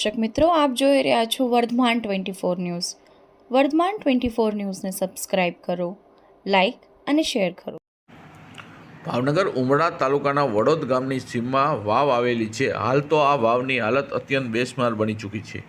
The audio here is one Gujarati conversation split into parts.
દર્શક મિત્રો, આપ જોઈ રહ્યા છો Vardhman twenty four news. Vardhman twenty four ન્યૂઝને સબસ્ક્રાઇબ કરો, લાઇક અને શેર કરો. ભાવનગર ઉમરા તાલુકાના વડોદ ગામની સીમમાં વાવ આવેલી છે. હાલ તો આ વાવની હાલત અત્યંત બેસમાર બની ચૂકી છે.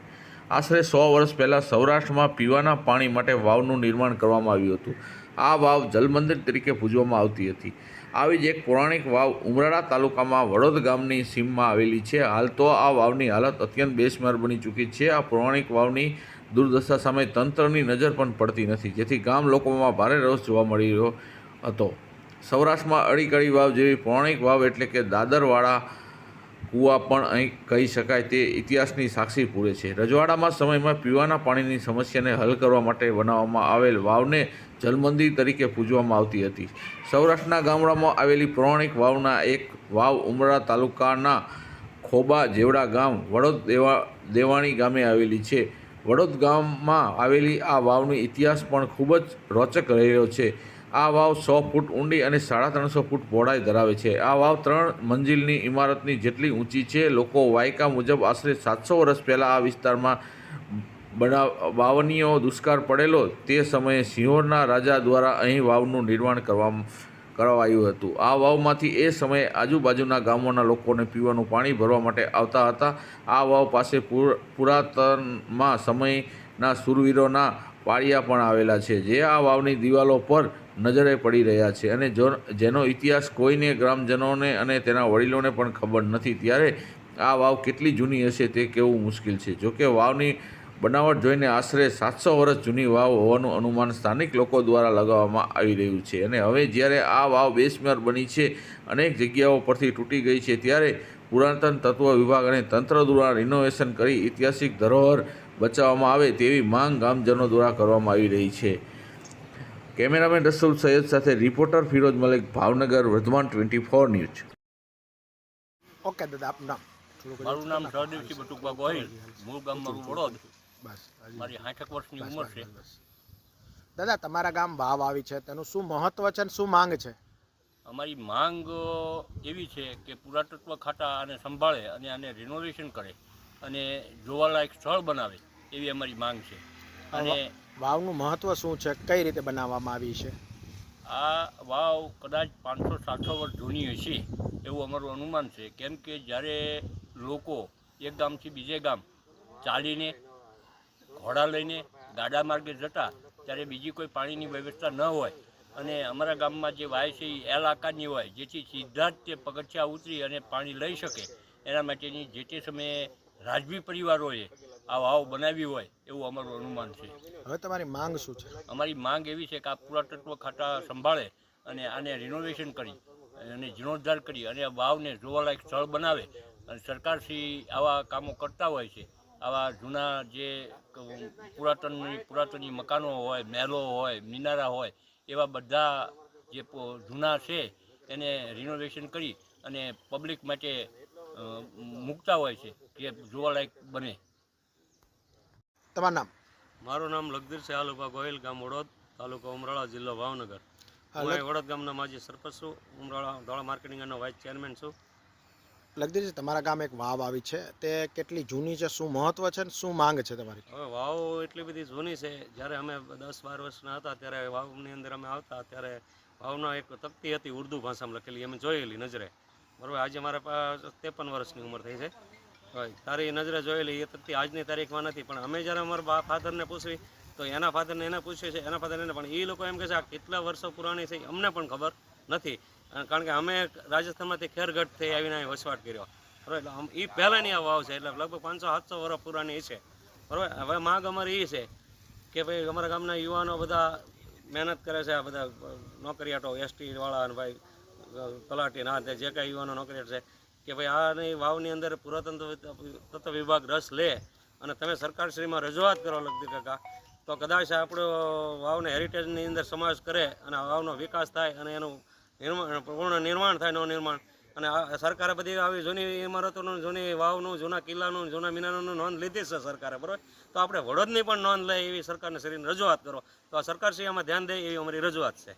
આશરે સો વર્ષ પહેલાં સૌરાષ્ટ્રમાં પીવાના પાણી માટે વાવનું નિર્માણ કરવામાં આવ્યું હતું. આ વાવ જલમંદિર તરીકે પૂજવામાં આવતી હતી. આવી જ એક પૌરાણિક વાવ ઉમરાળા તાલુકામાં વડોદ ગામની સીમમાં આવેલી છે. હાલ તો આ વાવની હાલત અત્યંત બેસમાર બની ચૂકી છે. આ પૌરાણિક વાવની દુર્દશા સામે તંત્રની નજર પણ પડતી નથી, જેથી ગામ લોકોમાં ભારે રસ જોવા મળી રહ્યો હતો. સૌરાષ્ટ્રમાં અડીકડી વાવ જેવી પૌરાણિક વાવ એટલે કે દાદરવાળા કૂવા પણ અહીં કહી શકાય તે ઇતિહાસની સાક્ષી પૂરે છે. રજવાડામાં સમયમાં પીવાના પાણીની સમસ્યાને હલ કરવા માટે બનાવવામાં આવેલ વાવને જલમંદિર તરીકે પૂજવામાં આવતી હતી. સૌરાષ્ટ્રના ગામડામાં આવેલી પૌરાણિક વાવના એક વાવ ઉમરા તાલુકાના ખોબા જેવડા ગામ વડોદ દેવા, દેવાણી ગામે આવેલી છે. વડોદ ગામમાં આવેલી આ વાવનો ઇતિહાસ પણ ખૂબ જ રોચક રહેલો છે. આ વાવ સો ફૂટ ઊંડી અને સાડા ત્રણસો ફૂટ પહોળાઈ ધરાવે છે. આ વાવ ત્રણ મંજિલની ઇમારતની જેટલી ઊંચી છે, લોકો વાયકા મુજબ આશરે સાતસો વર્ષ પહેલાં આ વિસ્તારમાં બના વાવનીઓ દુષ્કાળ પડેલો, તે સમયે સિંહોરના રાજા દ્વારા અહીં વાવનું નિર્માણ કરવામાં કરવાયું હતું. આ વાવમાંથી એ સમયે આજુબાજુના ગામોના લોકોને પીવાનું પાણી ભરવા માટે આવતા હતા. આ વાવ પાસે પુર- પુરાતનમાં સમયના સુરવીરોના પાળિયા પણ આવેલા છે. જે આ વાવની દિવાલો પર નજરે પડી રહ્યા છે અને જો જેનો ઇતિહાસ કોઈને, ગ્રામજનોને અને તેના વડીલોને પણ ખબર નથી, ત્યારે આ વાવ કેટલી જૂની હશે તે કહેવું મુશ્કેલ છે. જોકે વાવની બનાવટ જોઈને આશરે સાતસો વર્ષ જૂની વાવ હોવાનું અનુમાન સ્થાનિક લોકો દ્વારા લગાવવામાં આવી રહ્યું છે. અને હવે જ્યારે આ વાવ બેસમેર બની છે, અનેક જગ્યાઓ પરથી તૂટી ગઈ છે, ત્યારે પુરાતન તત્વ વિભાગ અને તંત્ર દ્વારા રિનોવેશન કરી ઐતિહાસિક ધરોહર બચાવવામાં આવે તેવી માંગ ગામજનો દ્વારા કરવામાં આવી રહી છે. કેમેરામેન રસુલ સૈયદ સાથે reporter Firoj Malik Bhavnagar Vardhman twenty four news. Okay દાદા આપનું નામ? મારું નામ સહદેવસિંહ બટુકબા ગોહિલ. મૂળ ગામ મારું વડોદ. મારી સાઠેક વર્ષની ઉંમર છે. દાદા તમારા ગામ વાવ આવી છે તેનું શું મહત્વ છે અને શું માંગ છે? અમારી માંગ એવી છે કે પુરાતત્વ ખાતા આને સંભાળે અને આને રિનોવેશન કરે અને જોવાલાયક સ્થળ બનાવે એવી અમારી માંગ છે. અને વાવનું મહત્વ શું છે? કઈ રીતે બનાવવામાં આવી છે? આ વાવ કદાચ પાંચસો સાતસો વર્ષ જૂની હશે એવું અમારું અનુમાન છે. કેમ કે જ્યારે લોકો એક ગામથી બીજે ગામ ચાલીને ઘોડા લઈને ગાડા માર્ગે જતા ત્યારે બીજી કોઈ પાણીની વ્યવસ્થા ન હોય અને અમારા ગામમાં જે વાય છે એ એલ આકારની હોય જેથી સીધા જ તે પગથિયા ઉતરી અને પાણી લઈ શકે. એના માટેની જે તે સમયે રાજવી પરિવારોએ આ વાવ બનાવી હોય એવું અમારું અનુમાન છે. હવે તમારી માંગ શું છે? અમારી માંગ એવી છે કે આ પુરાતત્વ ખાતા સંભાળે અને આને રિનોવેશન કરી અને જીર્ણોદ્ધાર કરી અને આ વાવને જોવાલાયક સ્થળ બનાવે. અને સરકારશ્રી આવા કામો કરતા હોય છે. આવા જૂના જે પુરાતનની પુરાતનની મકાનો હોય મહેલો હોય મિનારા હોય એવા બધા જે જૂના છે એને રિનોવેશન કરી અને પબ્લિક માટે મૂકતા હોય છે કે જોવાલાયક બને. તમારું નામ? મારું નામ લગદીર છે આલુભા ગોહિલ ગામ વડોદ તાલુકો ઉમરાળા જિલ્લો ભાવનગર. હા, હું અહીં વડોદ ગામના માજી સરપંચ છું ઉમરાળા ધોળા માર્કેટિંગ વાઇસ ચેરમેન છું. લગદીરજી તમારા ગામ એક વાવ આવી છે તે કેટલી જૂની છે શું મહત્વ છે અને શું માંગ છે તમારી? હવે વાવ એટલી બધી જૂની છે જ્યારે અમે દસ બાર વર્ષના હતા ત્યારે વાવની અંદર અમે આવતા ત્યારે વાવના એક તકતી હતી ઉર્દુ ભાષામાં લખેલી અમે જોયેલી નજરે. બરાબર આજે મારા ત્રેપન વર્ષની ઉંમર થઈ છે. તારી નજરે જોયેલી એ તકતી આજની તારીખમાં નથી, પણ અમે જ્યારે અમારા ફાધરને પૂછવી, તો એના ફાધરને એને પૂછ્યું છે, એના ફાધરને એને, પણ એ લોકો એમ કહે છે, આ કેટલા વર્ષો પુરાણી છે અમને પણ ખબર નથી. કારણ કે અમે રાજસ્થાનમાંથી ખેરગઢથી આવીને અહીં વસવાટ કર્યો. બરાબર, એટલે એ પહેલાંની આ વાવ છે, એટલે લગભગ પાંચસો, સાતસો વર્ષ પુરાણી છે. બરાબર, હવે માંગ અમારી એ છે કે ભાઈ અમારા ગામના યુવાનો બધા મહેનત કરે છે, આ બધા નોકરી આટો એસટીવાળા અને ભાઈ તલાટી ના જે કાંઈ યુવાનો નોકરિયાત છે કે ભાઈ આની વાવની અંદર પુરાતન તત્વ વિભાગ રસ લે અને તમે સરકારશ્રીમાં રજૂઆત કરો લગતી કાકા, તો કદાચ આપણો વાવને હેરિટેજની અંદર સમાવેશ કરે અને વાવનો વિકાસ થાય અને એનું નિર્માણ પૂર્ણ નિર્માણ થાય નવું નિર્માણ. અને સરકારે બધી આવી જૂની ઇમારતોનું, જૂની વાવનું, જૂના કિલ્લાનું, જૂના મિનારોનું નોંધ લીધી છે સરકારે, બરાબર? તો આપણે વડોદની પણ નોંધ લે એવી સરકારને શ્રીને રજૂઆત કરો. તો આ સરકારશ્રી આમાં ધ્યાન દે એવી અમારી રજૂઆત છે.